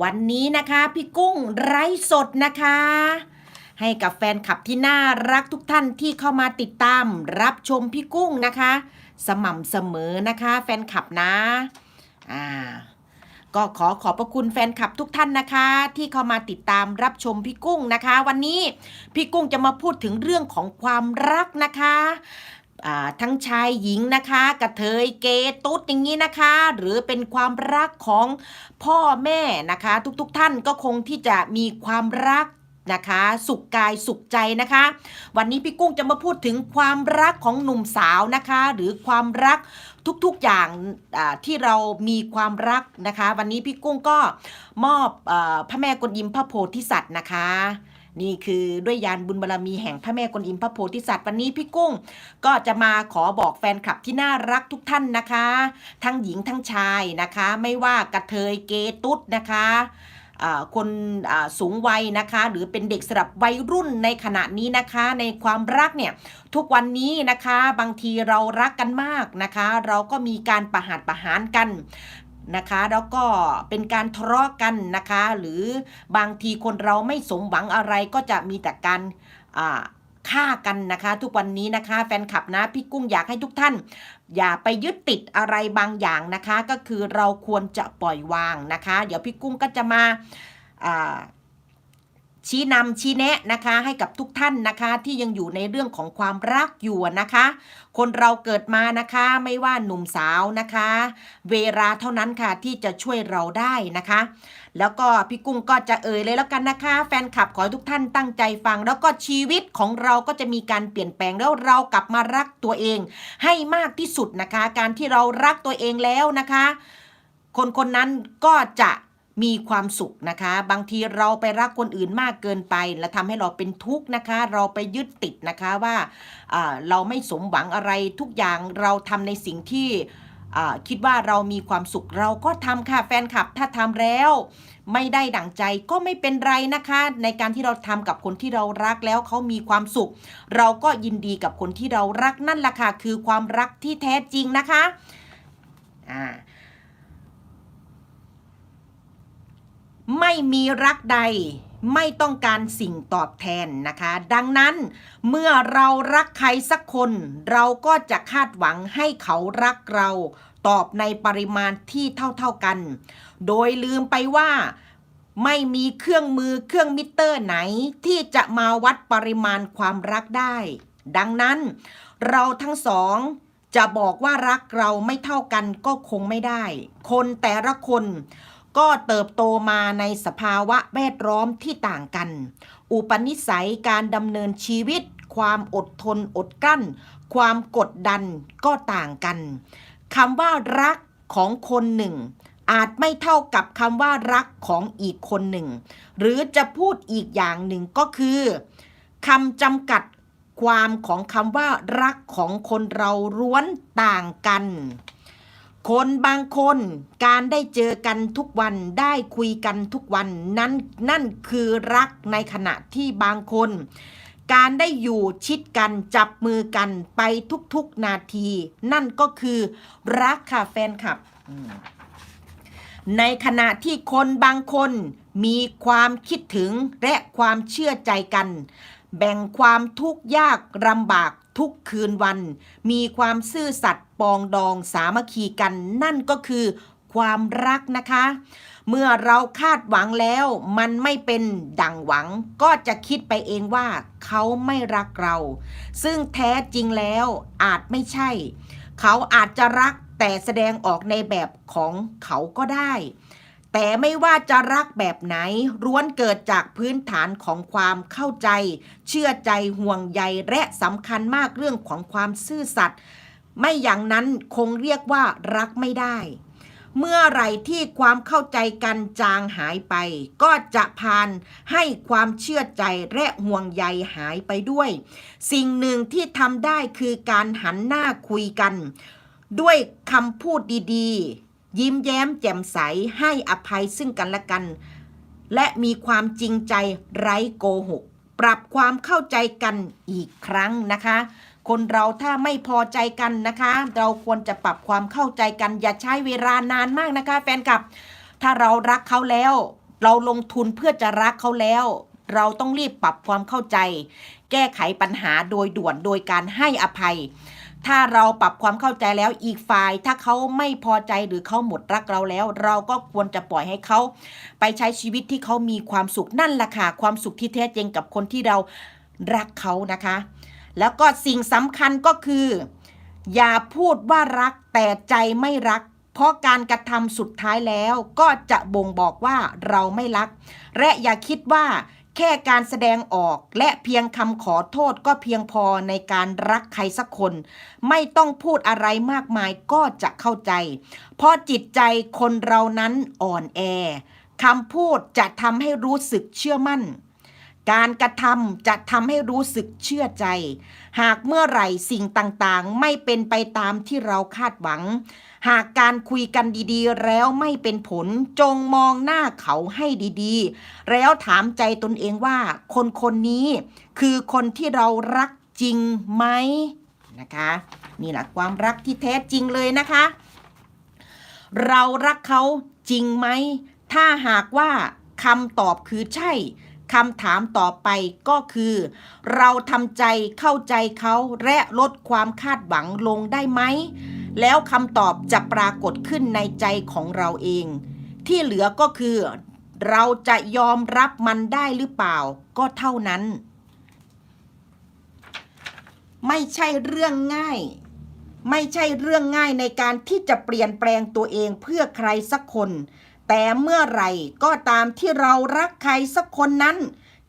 วันนี้นะคะพี่กุ้งไร้สดนะคะ ให้กับแฟนคลับที่น่ารักทุกท่านที่เข้ามาติดตาม รับชมพี่กุ้งนะคะ สม่ำเสมอนะคะ แฟนคลับนะอ่าก็ขอขอบพระคุณแฟนคลับทุกท่านนะคะ ที่เข้ามาติดตามรับชมพี่กุ้งนะคะ วันนี้พี่กุ้งจะมาพูดถึงเรื่องของความรักนะคะ ทั้งชายหญิงนะคะกระเทยเกยตุ๊ดอย่างนี้นะคะ หรือเป็นความรักของพ่อแม่นะคะ ทุกๆทท่านก็คงที่จะมีความรักนะคะ สุขกายสุขใจนะคะ วันนี้พี่กุ้งจะมาพูดถึงความรักของหนุ่มสาวนะคะ หรือความรักทุกๆอย่างที่เรามีความรักนะคะ วันนี้พี่กุ้งก็มอบอาพระแม่กวนอิมพระโพธิสัตว์นะคะ นี่คือด้วยยานบุญบารรมีแห่งพระแม่กวนอิมพระโพธิสัตว์วันนี้พี่กุ้ง ก็จะมาขอบอกแฟนคลับที่น่ารักทุกท่านนะคะ ทั้งหญิงทั้งชายนะคะ ไม่ว่ากระเทยเกย์ตุ๊ดนะคะคนสูงวัยนะคะหรือเป็นเด็กสำหรับวัยรุ่นในขณะนี้นะคะ ในความรักเนี่ยทุกวันนี้นะคะบางทีเรารักกันมากนะคะ เราก็มีการประหารประหารกัน นะคะ แล้วก็เป็นการทะเลาะกันนะคะ หรือบางทีคนเราไม่สมหวังอะไรก็จะมีแต่การฆ่ากันนะคะ ทุกวันนี้นะคะแฟนคลับนะพี่กุ้งอยากให้ทุกท่าน อย่าไปยึดติดอะไรบางอย่างนะคะ ก็คือเราควรจะปล่อยวางนะคะ เดี๋ยวพี่กุ้งก็จะมาอ่า ชี้นำชี้แนะนะคะให้กับทุกท่านนะคะที่ยังอยู่ในเรื่องของความรักอยู่นะคะ คนเราเกิดมานะคะไม่ว่าหนุ่มสาวนะคะ เวลาเท่านั้นค่ะที่จะช่วยเราได้นะคะ แล้วก็พี่กุ้งก็จะเอ่ยเลยแล้วกันนะคะ แฟนคลับขอให้ทุกท่านตั้งใจฟัง แล้วก็ชีวิตของเราก็จะมีการเปลี่ยนแปลงแล้วเรากลับมารักตัวเอง ให้มากที่สุดนะคะ การที่เรารักตัวเองแล้วนะคะ คนคนนั้นก็จะ มีความสุขนะคะ บางทีเราไปรักคนอื่นมากเกินไป และทำให้เราเป็นทุกข์นะคะ เราไปยึดติดนะคะว่าเราไม่สมหวังอะไรทุกอย่างเราทำในสิ่งที่คิดว่าเรามีความสุขเราก็ทำค่ะแฟนคลับถ้าทำแล้ว ไม่ได้ดั่งใจก็ไม่เป็นไรนะคะ ในการที่เราทำกับคนที่เรารักแล้วเขามีความสุข เราก็ยินดีกับคนที่เรารักนั่นแหละค่ะคือความรักที่แท้จริงนะคะอ่า ไม่มีรักใด ไม่ต้องการสิ่งตอบแทนนะคะ ดังนั้นเมื่อเรารักใครสักคน เราก็จะคาดหวังให้เขารักเรา ตอบในปริมาณที่เท่าๆกัน โดยลืมไปว่าไม่มีเครื่องมือเครื่องมิเตอร์ไหนที่จะมาวัดปริมาณความรักได้ ดังนั้นเราทั้งสองจะบอกว่ารักเราไม่เท่ากันก็คงไม่ได้ คนแต่ละคน ก็เติบโตมาในสภาวะแวดล้อมที่ต่างกัน อุปนิสัยการดำเนินชีวิต ความอดทนอดกลั้น ความกดดันก็ต่างกันคำว่ารักของคนหนึ่ง อาจไม่เท่ากับคำว่ารักของอีกคนหนึ่ง หรือจะพูดอีกอย่างหนึ่งก็คือคำจำกัดความของคำว่ารักของคนเราล้วนต่างกัน คนบางคนการได้เจอกันทุกวันได้คุยกันทุกวันนั้นนั่นคือรักในขณะที่บางคน การได้อยู่ชิดกันจับมือกันไปทุกๆนาที นั่นก็คือรักค่ะแฟนคลับ ในขณะที่คนบางคนมีความคิดถึงและความเชื่อใจกัน แบ่งความทุกข์ยากลำบาก ทุกคืนวัน มีความซื่อสัตย์ปองดองสามัคคีกัน นั่นก็คือความรักนะคะ เมื่อเราคาดหวังแล้วมันไม่เป็นดังหวัง ก็จะคิดไปเองว่าเขาไม่รักเรา ซึ่งแท้จริงแล้วอาจไม่ใช่ เขาอาจจะรักแต่แสดงออกในแบบของเขาก็ได้ แต่ไม่ว่าจะรักแบบไหนร้วนเกิดจากพื้นฐานของความเข้าใจ เชื่อใจห่วงใยและสำคัญมากเรื่องของความซื่อสัตย์ไม่อย่างนั้นคงเรียกว่ารักไม่ได้ เมื่อไหร่ที่ความเข้าใจกันจางหายไป ก็จะพานให้ความเชื่อใจและห่วงใยหายไปด้วย สิ่งหนึ่งที่ทำได้คือการหันหน้าคุยกัน ด้วยคำพูดดีๆ ยิ้มแย้มแจ่มใสให้อภัยซึ่งกันและกัน และมีความจริงใจไร้โกหก ปรับความเข้าใจกันอีกครั้งนะคะ คนเราถ้าไม่พอใจกันนะคะ เราควรจะปรับความเข้าใจกัน อย่าใช้เวลานานมากนะคะ แฟนคลับ ถ้าเรารักเขาแล้ว เราลงทุนเพื่อจะรักเขาแล้ว เราต้องรีบปรับความเข้าใจ แก้ไขปัญหาโดยด่วนโดยการให้อภัย ถ้าเราปรับความเข้าใจแล้วอีกฝ่าย ถ้าเขาไม่พอใจหรือเขาหมดรักเราแล้ว เราก็ควรจะปล่อยให้เขาไปใช้ชีวิตที่เขามีความสุขนั่นแหละค่ะความสุขที่แท้จริงกับคนที่เรารักเขานะคะ แล้วก็สิ่งสำคัญก็คือ อย่าพูดว่ารักแต่ใจไม่รัก เพราะการกระทำสุดท้ายแล้วก็จะบ่งบอกว่าเราไม่รัก และอย่าคิดว่า แค่การแสดงออกและเพียงคำขอโทษก็เพียงพอในการรักใครสักคน ไม่ต้องพูดอะไรมากมายก็จะเข้าใจ เพราะจิตใจคนเรานั้นอ่อนแอคำพูดจะทำให้รู้สึกเชื่อมั่น การกระทำจะทำให้รู้สึกเชื่อใจ หากเมื่อไหร่สิ่งต่างๆ ไม่เป็นไปตามที่เราคาดหวัง หากการคุยกันดีๆ แล้วไม่เป็นผลจงมองหน้าเขาให้ดีๆ แล้วถามใจตนเองว่า คนคนนี้คือคนที่เรารักจริงไหมนะคะนี่แหละความรักที่แท้จริงเลยนะคะ เรารักเขาจริงไหม ถ้าหากว่าคำตอบคือใช่ คำถามต่อไปก็คือ เราทำใจเข้าใจเขาและลดความคาดหวังลงได้ไหม แล้วคำตอบจะปรากฏขึ้นในใจของเราเอง ที่เหลือก็คือ เราจะยอมรับมันได้หรือเปล่าก็เท่านั้น ไม่ใช่เรื่องง่าย ไม่ใช่เรื่องง่ายในการที่จะเปลี่ยนแปลงตัวเองเพื่อใครสักคน แต่เมื่อไหร่ก็ตามที่เรารักใครสักคนนั้น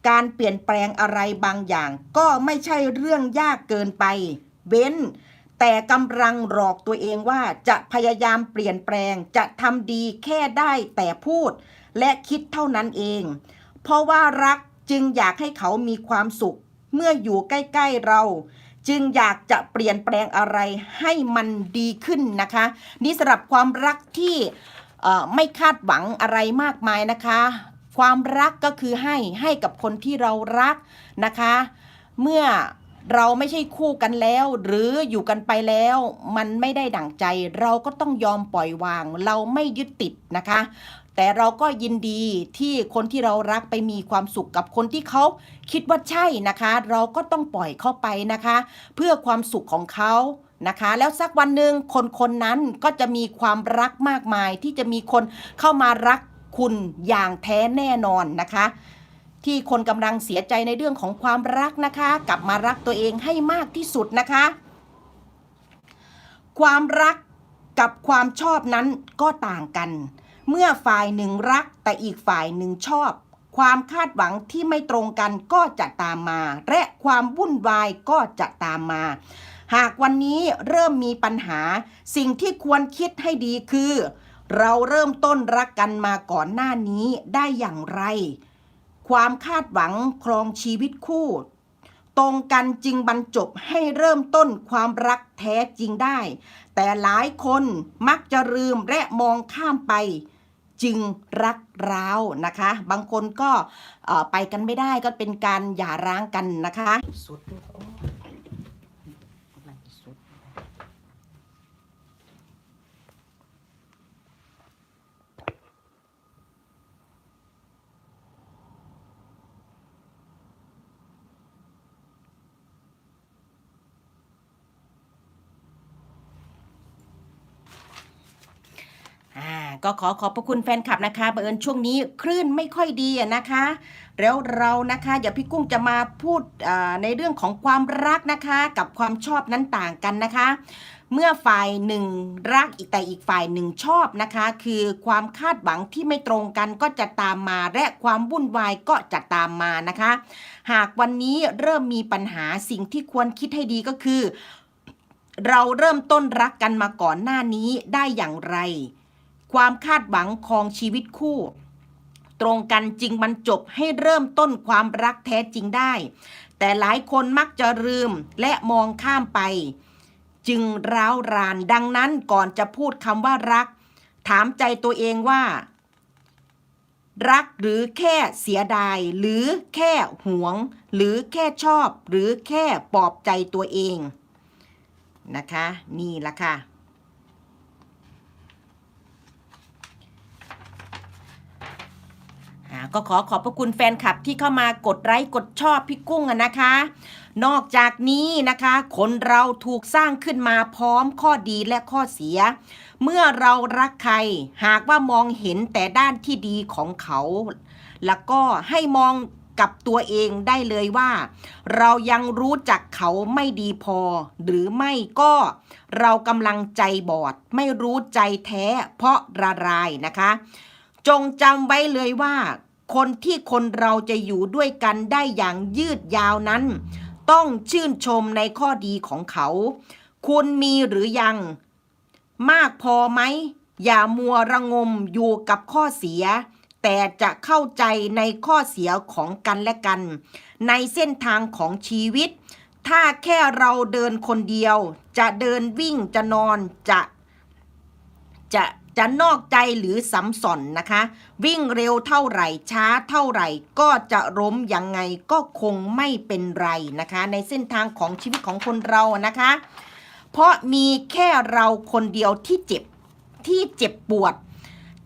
การเปลี่ยนแปลงอะไรบางอย่าง ก็ไม่ใช่เรื่องยากเกินไปเบ้น แต่กำลังหลอกตัวเองว่าจะพยายามเปลี่ยนแปลงจะทำดีแค่ได้แต่พูด และคิดเท่านั้นเอง เพราะว่ารักจึงอยากให้เขามีความสุข เมื่ออยู่ใกล้ ๆเราจึงอยากจะเปลี่ยนแปลงอะไรให้มันดีขึ้นนะคะ นี่สำหรับความรักที่ ไม่คาดหวังอะไรมากมายนะคะ ความรักก็คือให้ให้กับคนที่เรารักนะคะ เมื่อเราไม่ใช่คู่กันแล้ว หรืออยู่กันไปแล้ว มันไม่ได้ดั่งใจ เราก็ต้องยอมปล่อยวาง เราไม่ยึดติดนะคะ แต่เราก็ยินดีที่คนที่เรารักไปมีความสุขกับคนที่เขาคิดว่าใช่นะคะ เราก็ต้องปล่อยเข้าไปนะคะ เพื่อความสุขของเขา นะคะ แล้วสักวันหนึ่งคนคนนั้นก็จะมีความรักมากมายที่จะมีคนเข้ามารักคุณอย่างแท้แน่นอนนะคะ ที่คนกำลังเสียใจในเรื่องของความรักนะคะ กลับมารักตัวเองให้มากที่สุดนะคะ ความรักกับความชอบนั้นก็ต่างกัน เมื่อฝ่ายหนึ่งรักแต่อีกฝ่ายหนึ่งชอบ ความคาดหวังที่ไม่ตรงกันก็จะตามมา และความวุ่นวายก็จะตามมาหากวันนี้เริ่มมีปัญหา สิ่งที่ควรคิดให้ดีคือ เราเริ่มต้นรักกันมาก่อนหน้านี้ได้อย่างไร ความคาดหวังครองชีวิตคู่ ตรงกันจึงบรรจบให้เริ่มต้นความรักแท้จริงได้ แต่หลายคนมักจะลืมและมองข้ามไปจึงรักร้าวนะคะ บางคนก็ไปกันไม่ได้ก็เป็นการหย่าร้างกันนะคะสุด ด้ ก็ขอขอบพระคุณแฟนคลับนะคะบังเอิญช่วงนี้คลื่นไม่ค่อยดีนะคะ แล้วเรานะคะเดี๋ยวพี่กุ้งจะมาพูดในเรื่องของความรักนะคะ กับความชอบนั้นต่างกันนะคะ เมื่อฝ่ายหนึ่งรักอีกแต่อีกฝ่ายหนึ่งชอบนะคะ คือความคาดหวังที่ไม่ตรงกันก็จะตามมาและความวุ่นวายก็จะตามมานะคะ หากวันนี้เริ่มมีปัญหาสิ่งที่ควรคิดให้ดีก็คือ เราเริ่มต้นรักกันมาก่อนหน้านี้ได้อย่างไร ความคาดหวังของชีวิตคู่ ตรงกันจริงบรรจบให้เริ่มต้นความรักแท้จริงได้ แต่หลายคนมักจะลืมและมองข้ามไป จึงร้าวรานดังนั้นก่อนจะพูดคำว่ารัก ถามใจตัวเองว่า รักหรือแค่เสียดาย หรือแค่หวง หรือแค่ชอบ หรือแค่ปลอบใจตัวเองนะคะ นี่ละค่ะ อ ก็ขอขอบพระคุณแฟนคลับที่เข้ามากดไลค์กดชอบพี่กุ้งอะนะคะ นอกจากนี้นะคะ คนเราถูกสร้างขึ้นมาพร้อมข้อดีและข้อเสีย เมื่อเรารักใคร หากว่ามองเห็นแต่ด้านที่ดีของเขา แล้วก็ให้มองกับตัวเองได้เลยว่า เรายังรู้จักเขาไม่ดีพอ หรือไม่ก็เรากำลังใจบอด ไม่รู้ใจแท้เพราะระรายนะคะ จงจำไว้เลยว่า คนที่คนเราจะอยู่ด้วยกันได้อย่างยืดยาวนั้น ต้องชื่นชมในข้อดีของเขา คุณมีหรือยัง มากพอไหม อย่ามัวระงมอยู่กับข้อเสีย แต่จะเข้าใจในข้อเสียของกันและกัน ในเส้นทางของชีวิต ถ้าแค่เราเดินคนเดียว จะเดินวิ่งจะนอนจะจะ จะนอกใจหรือสัมสอนนะคะ วิ่งเร็วเท่าไหร่ช้าเท่าไหร่ ก็จะล้มยังไงก็คงไม่เป็นไรนะคะ ในเส้นทางของชีวิตของคนเรานะคะ เพราะมีแค่เราคนเดียวที่เจ็บที่เจ็บปวด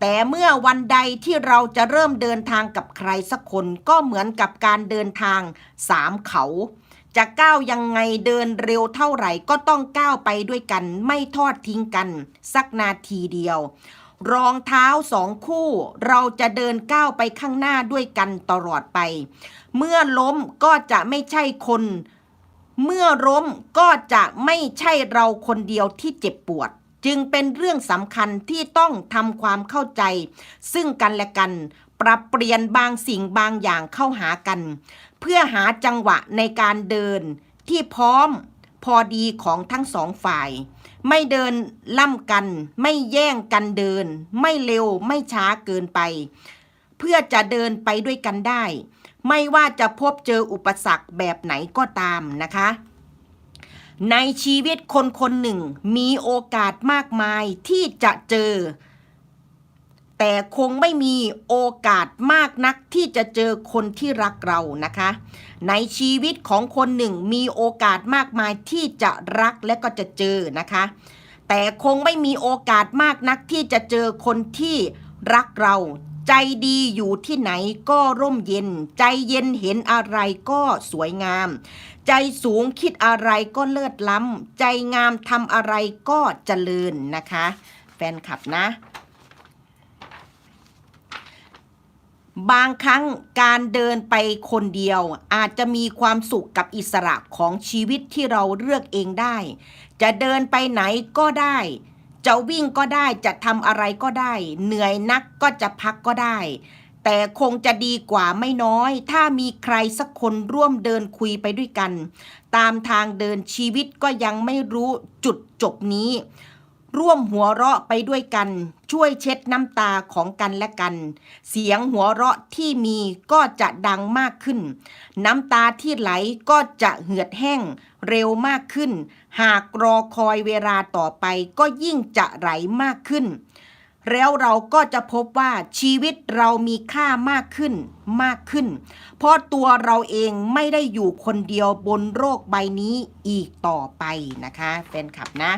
แต่เมื่อวันใดที่เราจะเริ่มเดินทางกับใครสักคนก็เหมือนกับการเดินทางสามเขา จะก้าวยังไงเดินเร็วเท่าไหร่ก็ต้องก้าวไปด้วยกัน ไม่ทอดทิ้งกัน สักนาทีเดียว รองเท้าสองคู่ เราจะเดินก้าวไปข้างหน้าด้วยกันตลอดไป เมื่อล้มก็จะไม่ใช่คน เมื่อล้มก็จะไม่ใช่เราคนเดียวที่เจ็บปวดจึงเป็นเรื่องสำคัญที่ต้องทำความเข้าใจ ซึ่งกันและกัน ปรับเปลี่ยนบางสิ่งบางอย่างเข้าหากัน เพื่อหาจังหวะในการเดินที่พร้อมพอดีของทั้งสองฝ่าย ไม่เดินล่ำกัน ไม่แย่งกันเดิน ไม่เร็วไม่ช้าเกินไป เพื่อจะเดินไปด้วยกันได้ ไม่ว่าจะพบเจออุปสรรคแบบไหนก็ตามนะคะ ในชีวิตคนคนหนึ่งมีโอกาสมากมายที่จะเจอ แต่คงไม่มีโอกาสมากนักที่จะเจอคนที่รักเรานะคะ ในชีวิตของคนหนึ่งมีโอกาสมากมายที่จะรักและก็จะเจอนะคะ แต่คงไม่มีโอกาสมากนักที่จะเจอคนที่รักเรา ใจดีอยู่ที่ไหนก็ร่มเย็น ใจเย็นเห็นอะไรก็สวยงาม ใจสูงคิดอะไรก็เลิศล้ำใจงามทำอะไรก็เจริญนะคะ แฟนคลับนะ บางครั้งการเดินไปคนเดียว อาจจะมีความสุขกับอิสระของชีวิตที่เราเลือกเองได้ จะเดินไปไหนก็ได้ จะวิ่งก็ได้จะทำอะไรก็ได้ เหนื่อยนักก็จะพักก็ได้ แต่คงจะดีกว่าไม่น้อย ถ้ามีใครสักคนร่วมเดินคุยไปด้วยกัน ตามทางเดินชีวิตก็ยังไม่รู้จุดจบนี้ ร่วมหัวเราะไปด้วยกัน ช่วยเช็ดน้ำตาของกันและกัน เสียงหัวเราะที่มีก็จะดังมากขึ้น น้ำตาที่ไหลก็จะเหือดแห้งเร็วมากขึ้น หากรอคอยเวลาต่อไปก็ยิ่งจะไหลมากขึ้น แล้วเราก็จะพบว่าชีวิตเรามีค่ามากขึ้นมากขึ้น เพราะตัวเราเองไม่ได้อยู่คนเดียวบนโลกใบนี้อีกต่อไปนะคะแฟนคลับนะ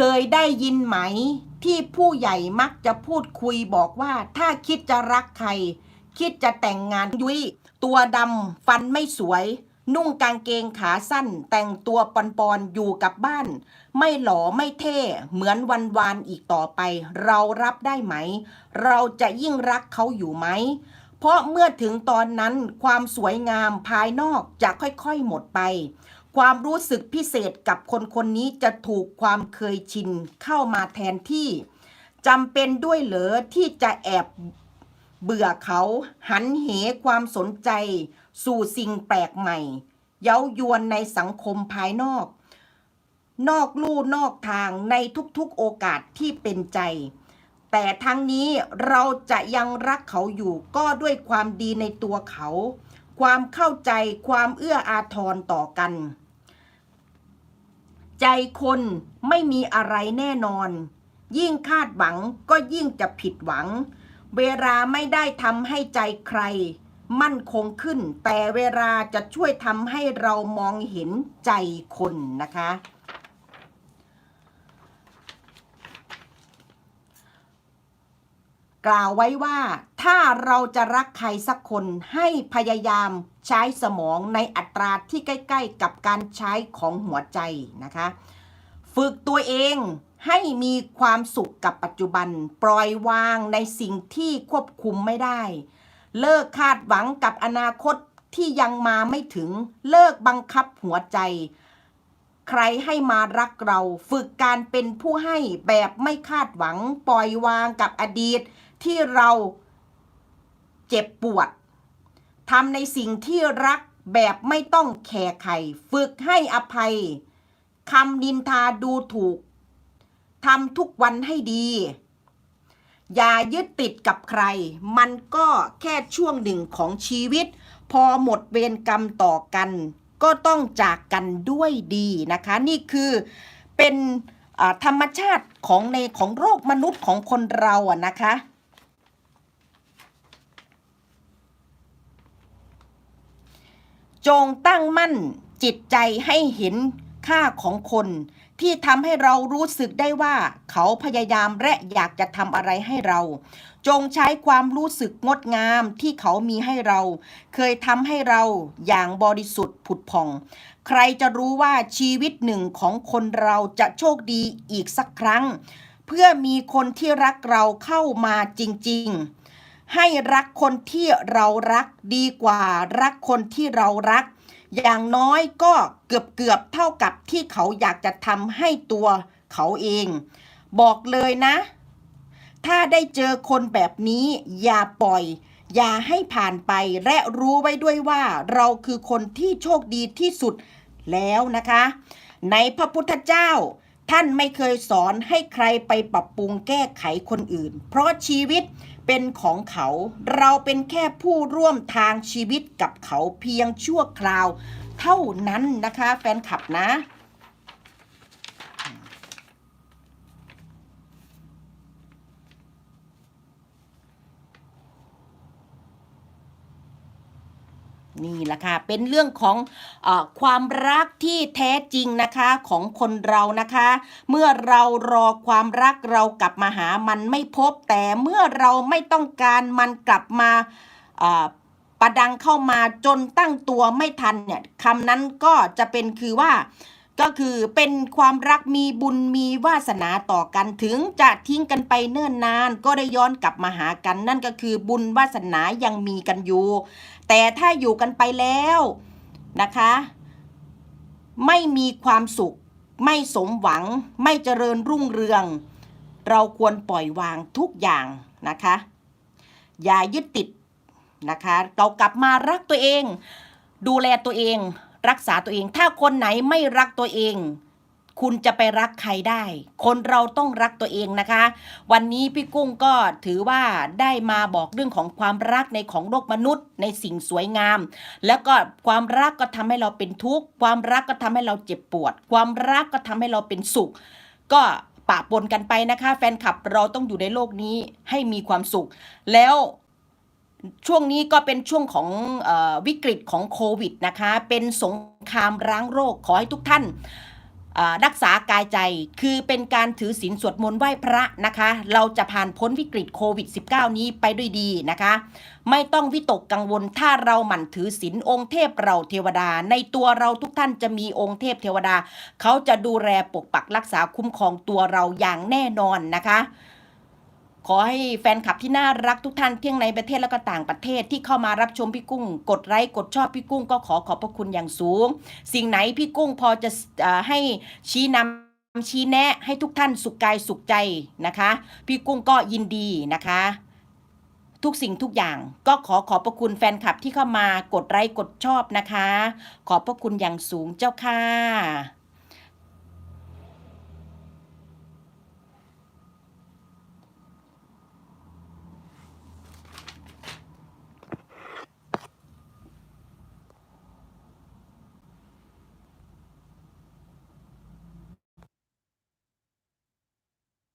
เคยได้ยินไหม ที่ผู้ใหญ่มักจะพูดคุยบอกว่า ถ้าคิดจะรักใคร คิดจะแต่งงานยุ้ยตัวดำฟันไม่สวย นุ่งกางเกงขาสั้น แต่งตัวปอนๆอยู่กับบ้าน ไม่หล่อไม่เท่ เหมือนวันวานอีกต่อไป เรารับได้ไหม เราจะยิ่งรักเขาอยู่ไหมเพราะเมื่อถึงตอนนั้นความสวยงามภายนอกจะค่อยๆหมดไป ความรู้สึกพิเศษกับคนคนนี้จะถูกความเคยชินเข้ามาแทนที่จำเป็นด้วยเหรอที่จะแอบเบื่อเขาหันเหความสนใจ สู่สิ่งแปลกใหม่ เย้ายวนในสังคมภายนอก นอกลู่นอกทางในทุกๆโอกาสที่เป็นใจ แต่ทั้งนี้เราจะยังรักเขาอยู่ก็ด้วยความดีในตัวเขา ความเข้าใจความเอื้ออาทรต่อกัน ใจคนไม่มีอะไรแน่นอน ยิ่งคาดหวังก็ยิ่งจะผิดหวัง เวลาไม่ได้ทำให้ใจใคร มั่นคงขึ้น แต่เวลาจะช่วยทำให้เรามองเห็นใจคนนะคะ กล่าวไว้ว่า ถ้าเราจะรักใครสักคนให้พยายามใช้สมองในอัตราที่ใกล้ ๆ กับการใช้ของหัวใจนะคะ ฝึกตัวเองให้มีความสุขกับปัจจุบัน ปล่อยวางในสิ่งที่ควบคุมไม่ได้ เลิกคาดหวังกับอนาคตที่ยังมาไม่ถึงเลิกบังคับหัวใจ ใครให้มารักเรา ฝึกการเป็นผู้ให้แบบไม่คาดหวัง ปล่อยวางกับอดีต ที่เราเจ็บปวดทำในสิ่งที่รักแบบไม่ต้องแคร์ใครฝึกให้อภัยคำนินทาดูถูกทำทุกวันให้ดี อย่ายึดติดกับใคร มันก็แค่ช่วงหนึ่งของชีวิต พอหมดเวรกรรมต่อกัน ก็ต้องจากกันด้วยดีนะคะ นี่คือเป็นธรรมชาติของในของโรคมนุษย์ของคนเราอะนะคะ จงตั้งมั่นจิตใจให้เห็นค่าของคน ที่ทำให้เรารู้สึกได้ว่า เขาพยายามและอยากจะทำอะไรให้เรา จงใช้ความรู้สึกงดงามที่เขามีให้เรา เคยทำให้เราอย่างบริสุทธิ์ผุดผ่อง ใครจะรู้ว่าชีวิตหนึ่งของคนเราจะโชคดีอีกสักครั้ง เพื่อมีคนที่รักเราเข้ามาจริง ๆ ให้รักคนที่เรารักดีกว่ารักคนที่เรารัก อย่างน้อยก็เกือบเกือบเท่ากับที่เขาอยากจะทำให้ตัวเขาเอง บอกเลยนะ ถ้าได้เจอคนแบบนี้อย่าปล่อย อย่าให้ผ่านไปและรู้ไว้ด้วยว่า เราคือคนที่โชคดีที่สุดแล้วนะคะ ในพระพุทธเจ้าท่านไม่เคยสอนให้ใครไปปรับปรุงแก้ไขคนอื่น เพราะชีวิต เป็นของเขา เราเป็นแค่ผู้ร่วมทางชีวิตกับเขาเพียงชั่วคราว เท่านั้นนะคะ แฟนคลับนะ นี่แหละค่ะ เป็นเรื่องของอความรักที่แท้จริงนะคะของคนเรานะคะ เมื่อเรารอความรักเรากลับมาหามันไม่พบ แต่เมื่อเราไม่ต้องการมันกลับมาประดังเข้ามาจนตั้งตัวไม่ทันเนี่ยคำนั้นก็จะเป็นคือว่า ก็คือเป็นความรักมีบุญมีวาสนาต่อกันถึงจะทิ้งกันไปเนิ่นนาน ก็ได้ย้อนกลับมาหากัน นั่นก็คือบุญวาสนายังมีกันอยู่ แต่ถ้าอยู่กันไปแล้วนะคะ ไม่มีความสุข ไม่สมหวัง ไม่เจริญรุ่งเรือง เราควรปล่อยวางทุกอย่างนะคะ อย่ายึดติดนะคะ เรากลับมารักตัวเอง ดูแลตัวเอง รักษาตัวเอง ถ้าคนไหนไม่รักตัวเอง คุณจะไปรักใครได้ คนเราต้องรักตัวเองนะคะ วันนี้พี่กุ้งก็ถือว่าได้มาบอกเรื่องของความรักในของโลกมนุษย์ ในสิ่งสวยงาม แล้วก็ความรักก็ทำให้เราเป็นทุกข์ ความรักก็ทำให้เราเจ็บปวด ความรักก็ทำให้เราเป็นสุข ก็ปะปนกันไปนะคะ แฟนคลับเราต้องอยู่ในโลกนี้ให้มีความสุข แล้ว ช่วงนี้ก็เป็นช่วงของอวิกฤตของโควิดนะคะ เป็นสงครามร้างโรคขอให้ทุกท่านรักษากายใจคือเป็นการถือศีลสวดมนต์ไหว้พระนะคะ เราจะผ่านพ้นวิกฤตโควิด -19 นี้ไปด้วยดีนะคะ ไม่ต้องวิตกกังวลถ้าเราหมั่นถือศีลองค์เทพเราเทวดา ในตัวเราทุกท่านจะมีองค์เทพเทวดา เขาจะดูแลปกปักรักษาคุ้มครองตัวเราอย่างแน่นอนนะคะ ขอให้แฟนคลับที่น่ารักทุกท่านที่ในประเทศและก็ต่างประเทศที่เข้ามารับชมพี่กุ้ง กดไลค์กดชอบพี่กุ้งก็ขอขอบพระคุณอย่างสูง สิ่งไหนพี่กุ้งพอจะอ่อให้ชี้นำชี้แนะให้ทุกท่านสุขกายสุขใจนะคะ พี่กุ้งก็ยินดีนะคะ ทุกสิ่งทุกอย่างก็ขอขอบพระคุณแฟนคลับที่เข้ามากดไลค์กดชอบนะคะ ขอบพระคุณอย่างสูงเจ้าค่ะ